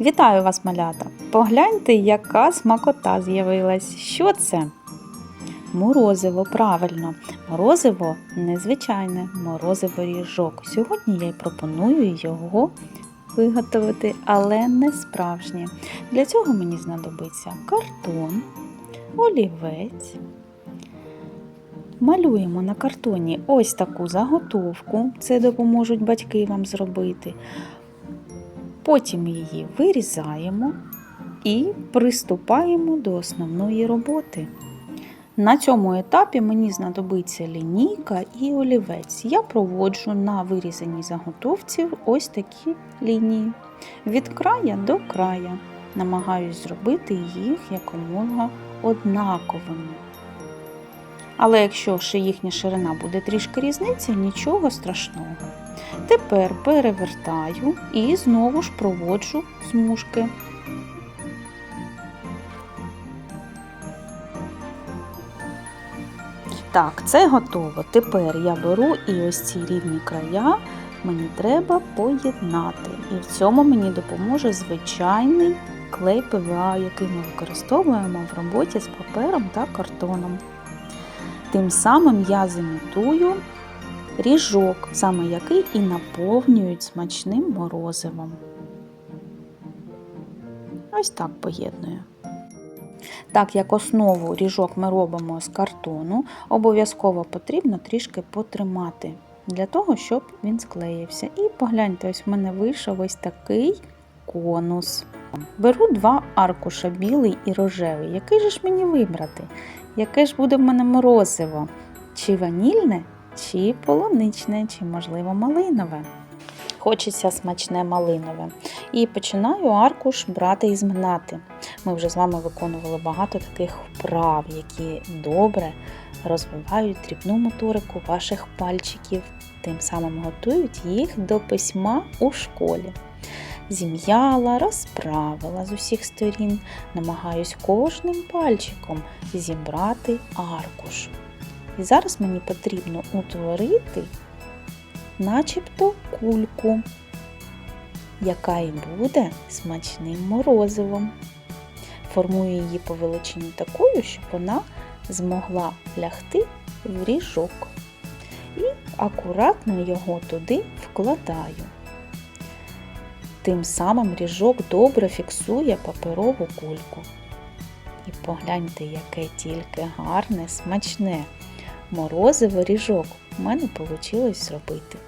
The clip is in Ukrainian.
Вітаю вас, малята! Погляньте, яка смакота з'явилась. Що це? Морозиво, правильно. Морозиво незвичайне, морозиво ріжок. Сьогодні я й пропоную його виготовити, але не справжнє. Для цього мені знадобиться картон, олівець. Малюємо на картоні ось таку заготовку. Це допоможуть батьки вам зробити. Потім її вирізаємо і приступаємо до основної роботи. На цьому етапі мені знадобиться лінійка і олівець. Я проводжу на вирізаній заготовці ось такі лінії від края до края. Намагаюсь зробити їх якомога однаковими. Але якщо їхня ширина буде трішки різниця, нічого страшного. Тепер перевертаю і знову ж проводжу смужки. Так, це готово. Тепер я беру і ось ці рівні края мені треба поєднати. І в цьому мені допоможе звичайний клей ПВА, який ми використовуємо в роботі з папером та картоном. Тим самим я зімітую ріжок, саме який і наповнюють смачним морозивом. Ось так поєдную. Так як основу ріжок ми робимо з картону, обов'язково потрібно трішки потримати для того, щоб він склеївся. І погляньте, ось в мене вийшов ось такий конус. Беру два аркуша, білий і рожевий. Який же ж мені вибрати? Яке ж буде в мене морозиво? Чи ванільне, чи полуничне, чи, можливо, малинове. Хочеться смачне малинове. І починаю аркуш брати і зминати. Ми вже з вами виконували багато таких вправ, які добре розвивають дрібну моторику ваших пальчиків, тим самим готують їх до письма у школі. Зім'яла, розправила з усіх сторін, намагаюсь кожним пальчиком зібрати аркуш. І зараз мені потрібно утворити начебто кульку, яка і буде смачним морозивом. Формую її по величині такою, щоб вона змогла лягти в ріжок. І акуратно його туди вкладаю. Тим самим ріжок добре фіксує паперову кульку. І погляньте, яке тільки гарне, смачне морозиво ріжок в мене вийшло зробити.